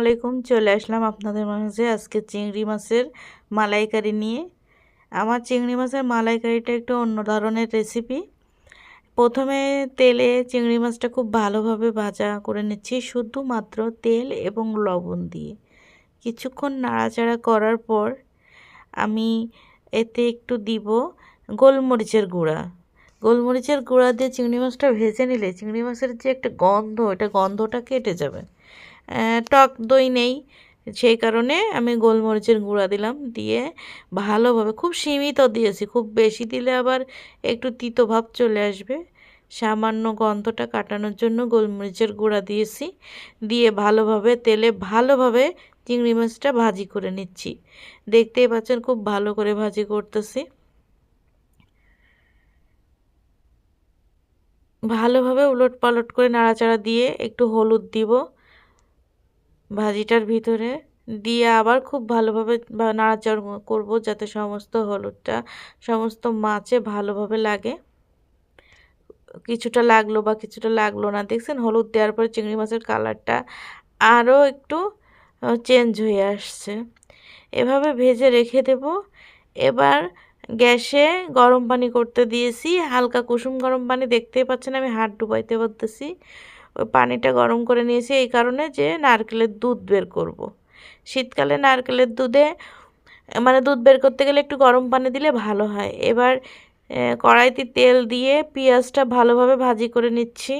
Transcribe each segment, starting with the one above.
আলাইকুম, চলে আসলাম আপনাদের মাঝে আজকে চিংড়ি মাছের মালাইকারি নিয়ে। আমার চিংড়ি মাছের মালাইকারিটা একটু অন্য ধরনের রেসিপি প্রথমে তেলে চিংড়ি মাছটা খুব ভালোভাবে ভাজা করে নিচ্ছি, শুধুমাত্র তেল এবং লবণ দিয়ে। কিছুক্ষণ নাড়াচাড়া করার পর আমি এতে একটু দিব গোলমরিচের গুঁড়া। গোলমরিচের গুঁড়া দিয়ে চিংড়ি মাছটা ভেজে নিলে চিংড়ি মাছের যে একটা গন্ধ, এটা গন্ধটা কেটে যাবে। টক দই নেই। সেই কারণে আমি গোলমরিচের গুঁড়া দিলাম। দিয়ে ভালোভাবে খুব সীমিত দিয়েছি। খুব বেশি দিলে আবার একটু তিতো ভাব চলে আসবে। সামান্য গন্ধটা কাটানোর জন্য গোলমরিচের গুঁড়া দিয়েছি। দিয়ে ভালোভাবে তেলে ভালোভাবে চিংড়ি মাছটা ভাজি করে নিচ্ছি। দেখতেই পাচ্ছেন খুব ভালো করে ভাজি করতেছি। ভালোভাবে উলট পালট করে নাড়াচাড়া দিয়ে একটু হলুদ দিব। ভাজিটার ভিতরে দিয়ে আবার খুব ভালোভাবে নাড়াচাড়া করব যাতে সমস্ত হলুদটা, সমস্ত মাছে ভালোভাবে লাগে। কিছুটা লাগল বা কিছুটা লাগল না, দেখছেন? হলুদ দেওয়ার পরে চিংড়ি মাছের কালারটা আরও একটু চেঞ্জ হয়ে আসছে। এভাবে ভেজে রেখে দেব। এবার গ্যাসে গরম পানি করতে দিয়েছি। হালকা কুসুম গরম পানি, দেখতেই পাচ্ছেন আমি হাত ডুবাইতে পারতেছি। ওই পানিটা গরম করে নিয়েছি এই কারণে যে নারকেলের দুধ বের করব। শীতকালে নারকেলের দুধে মানে দুধ বের করতে গেলে একটু গরম পানি দিলে ভালো হয়। এবার কড়াইতে তেল দিয়ে পেঁয়াজটা ভালোভাবে ভাজি করে নিচ্ছি।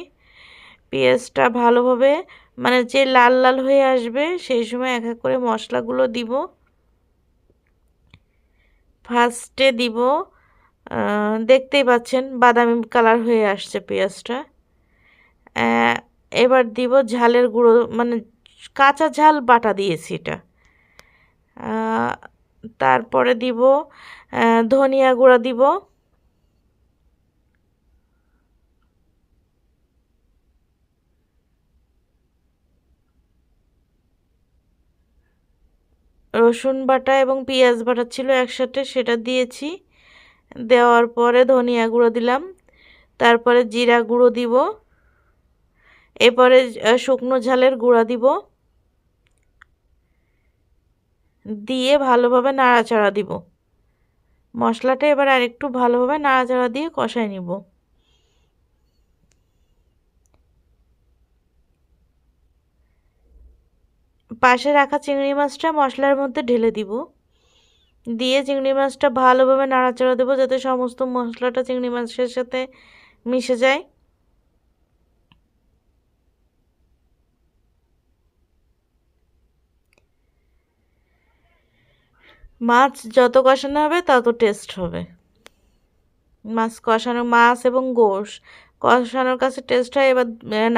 পেঁয়াজটা ভালোভাবে মানে যে লাল লাল হয়ে আসবে সেই সময় এক এক করে মশলাগুলো দিব। ফার্স্টে দিব দেখতেই পাচ্ছেন বাদামি কালার হয়ে আসছে পেঁয়াজটা। এবার দিব ঝালের গুঁড়ো মানে কাঁচা ঝাল বাটা দিয়েছি এটা। তারপরে দিব ধনিয়া গুঁড়া দিব। রসুন বাটা এবং পেঁয়াজ বাটা ছিল একসাথে, সেটা দিয়েছি। দেওয়ার পরে ধনিয়া গুঁড়ো দিলাম। তারপরে জিরা গুঁড়ো দিব। এরপরে শুকনো ঝালের গুঁড়া দিব। দিয়ে ভালোভাবে নাড়াচাড়া দিব। মশলাটা এবার আর একটু ভালোভাবে নাড়াচাড়া দিয়ে কষাই নিব। পাশে রাখা চিংড়ি মাছটা মশলার মধ্যে ঢেলে দিব। দিয়ে চিংড়ি মাছটা ভালোভাবে নাড়াচাড়া দেবো যাতে সমস্ত মশলাটা চিংড়ি মাছের সাথে মিশে যায়। মাছ যত কষানো হবে, তত টেস্ট হবে। মাছ কষানো, মাছ এবং গোশ। কষানোর কাছে টেস্ট হয়, এবার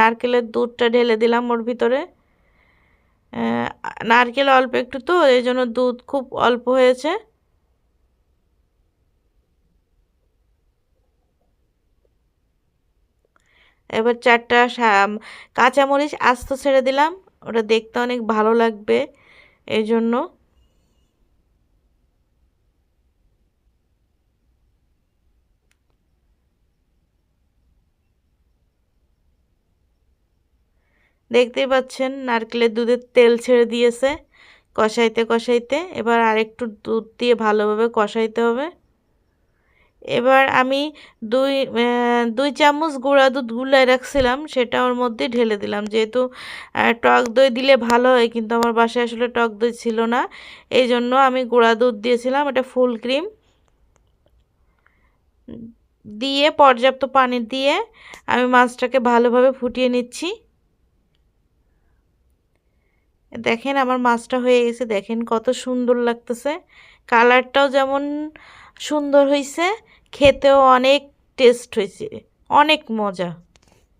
নারকেলের দুধটা ঢেলে দিলাম ওর ভিতরে। নারকেল অল্প একটু তো, এই জন্য দুধ খুব অল্প হয়েছে। এবার চারটা কাঁচামরিচ আস্ত ছেড়ে দিলাম, ওটা দেখতে অনেক ভালো লাগবে, এই জন্য। দেখতেই পাচ্ছেন, নারকেলের দুধের তেল ছেড়ে দিয়েছে। কষাইতে কষাইতে এবার আরেকটু দুধ দিয়ে ভালোভাবে কষাইতে হবে। এবার আমি দুই দুই চামচ গুঁড়া দুধ গুলাই রাখছিলাম, সেটা ওর মধ্যে ঢেলে দিলাম। যেহেতু টক দই দিলে ভালো হয়, কিন্তু আমার বাসায় আসলে টক দই ছিল না। এই জন্য আমি গুঁড়া দুধ দিয়েছিলাম, এটা ফুল ক্রিম। দিয়ে পর্যাপ্ত পানি দিয়ে আমি মাছটাকে ভালোভাবে ফুটিয়ে নিচ্ছি। দেখেন আমার মাছটা হয়ে গেছে, দেখেন কত সুন্দর লাগতেছে। কালারটাও যেমন সুন্দর হয়েছে খেতেও অনেক টেস্ট হয়েছে অনেক মজা।